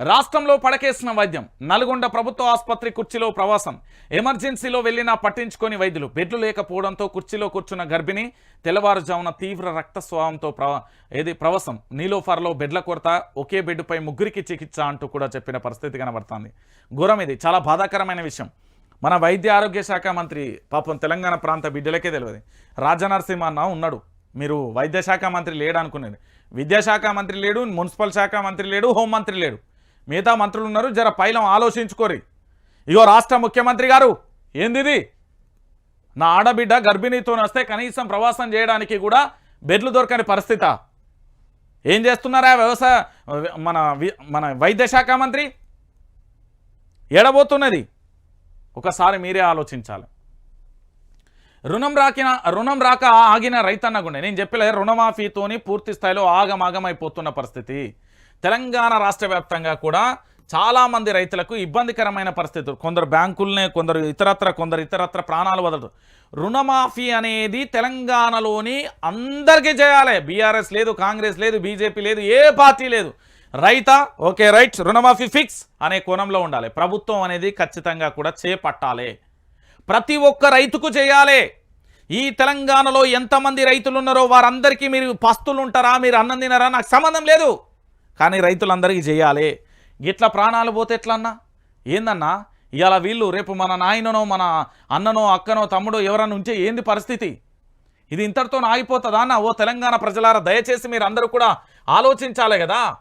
రాష్ట్రంలో పడకేసిన వైద్యం. నల్గొండ ప్రభుత్వ ఆసుపత్రి కుర్చీలో ప్రవాసం. ఎమర్జెన్సీలో వెళ్ళినా పట్టించుకొని వైద్యులు. బెడ్లు లేకపోవడంతో కుర్చీలో కూర్చున్న గర్భిణి తెల్లవారుజామున తీవ్ర రక్తస్రావంతో ప్రవ ఏది ప్రవాసం. నీలోఫర్లో బెడ్ల కొరత ఒకే బెడ్పై ముగ్గురికి చికిత్స అంటూ కూడా చెప్పిన పరిస్థితి కనబడుతుంది. ఘోరం ఇది. చాలా బాధాకరమైన విషయం. మన వైద్య ఆరోగ్య శాఖ మంత్రి పాపం తెలంగాణ ప్రాంత బిడ్డలకే తెలియదు. రాజనరసింహ అన్న ఉన్నాడు. మీరు వైద్య శాఖ మంత్రి లేడు అనుకునేది విద్యాశాఖ మంత్రి లేడు మున్సిపల్ శాఖ మంత్రి లేడు హోంమంత్రి లేడు. మిగతా మంత్రులు ఉన్నారు జర పైలం ఆలోచించుకోరి. ఇగో రాష్ట్ర ముఖ్యమంత్రి గారు ఏందిది? నా ఆడబిడ్డ గర్భిణీతో వస్తే కనీసం ప్రవాసం చేయడానికి కూడా బెడ్లు దొరకని పరిస్థిత. ఏం చేస్తున్నారా వ్యవసాయ మన మన వైద్య శాఖ మంత్రి? ఏడబోతున్నది? ఒకసారి మీరే ఆలోచించాలి. రుణం రాకిన రుణం రాక ఆగిన రైతన్నగుండే నేను చెప్పలే రుణమాఫీతోని పూర్తి స్థాయిలో ఆగమాగమైపోతున్న పరిస్థితి. తెలంగాణ రాష్ట్ర వ్యాప్తంగా కూడా చాలామంది రైతులకు ఇబ్బందికరమైన పరిస్థితులు కొందరు బ్యాంకులనే కొందరు ఇతరత్ర కొందరు ఇతరత్ర ప్రాణాలు వదలరు. రుణమాఫీ అనేది తెలంగాణలోని అందరికీ చేయాలి. బీఆర్ఎస్ లేదు కాంగ్రెస్ లేదు బీజేపీ లేదు ఏ పార్టీ లేదు. రైత ఓకే రైట్ రుణమాఫీ ఫిక్స్ అనే కోణంలో ఉండాలి. ప్రభుత్వం అనేది ఖచ్చితంగా కూడా చేపట్టాలి. ప్రతి ఒక్క రైతుకు చేయాలి. ఈ తెలంగాణలో ఎంతమంది రైతులు ఉన్నారో వారందరికీ మీరు పస్తులు ఉంటారా మీరు అన్నం తినరా? నాకు సంబంధం లేదు. కానీ రైతులందరికీ చేయాలి. గిట్ల ప్రాణాలు పోతే ఎట్లన్నా? ఏందన్నా? ఇవాళ వీళ్ళు రేపు మన నాయననో మన అన్ననో అక్కనో తమ్ముడో ఎవరన్నా ఉంటే ఏంది పరిస్థితి? ఇది ఇంతటితో ఆగిపోతుందా అన్న? ఓ తెలంగాణ ప్రజలారా దయచేసి మీరు అందరూ కూడా ఆలోచించాలి కదా?